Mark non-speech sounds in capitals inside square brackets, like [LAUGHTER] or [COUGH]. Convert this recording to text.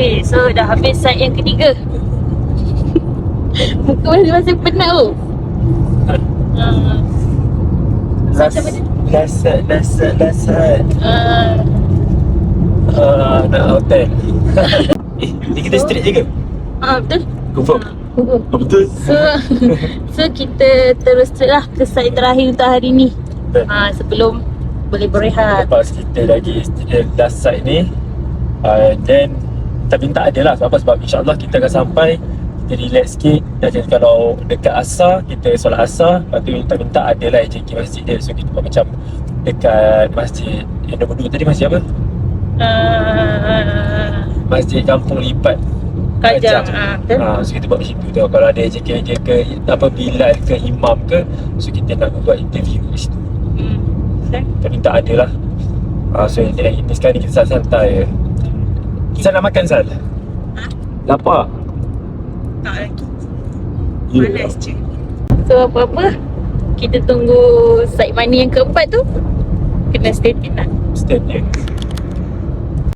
Okay, so dah habis side yang ketiga. [LAUGHS] Muka masing-masing penat tu. Uh, Last, Macam mana? last set, last set, last set. uh, Uh, nak hotel. [LAUGHS] eh, ni kita street je ke? ah, betul? Confirm? Uh, Oh, betul? So, [LAUGHS] so kita terus lah ke side terakhir untuk hari ni. Betul. Ah, sebelum boleh berehat. Lepas kita lagi uh, last side ni uh, Then Tapi tak ada lah. Sebab apa? Sebab insyaAllah kita akan sampai Kita relax sikit. Dan jadi kalau dekat asar Kita solat asar Lepas tu minta-minta ada lah JK masjid dia. So kita buat macam Dekat masjid Yang nombor 2 tadi masjid apa? Uh, Masjid Kampung Lipat. Kajang. Ha, So kita buat macam tu tengok Kalau ada JK je ke Apa Bilal ke Imam ke So kita nak buat interview kat situ. Hmm. Kita minta ada lah. Ha, So ini, sekarang ni kita santai je Sal nak makan Sal? Ha? Lapar? Tak lagi. Ya. Malas je. So apa-apa Kita tunggu side money yang keempat tu Kena stay tune lah Stand je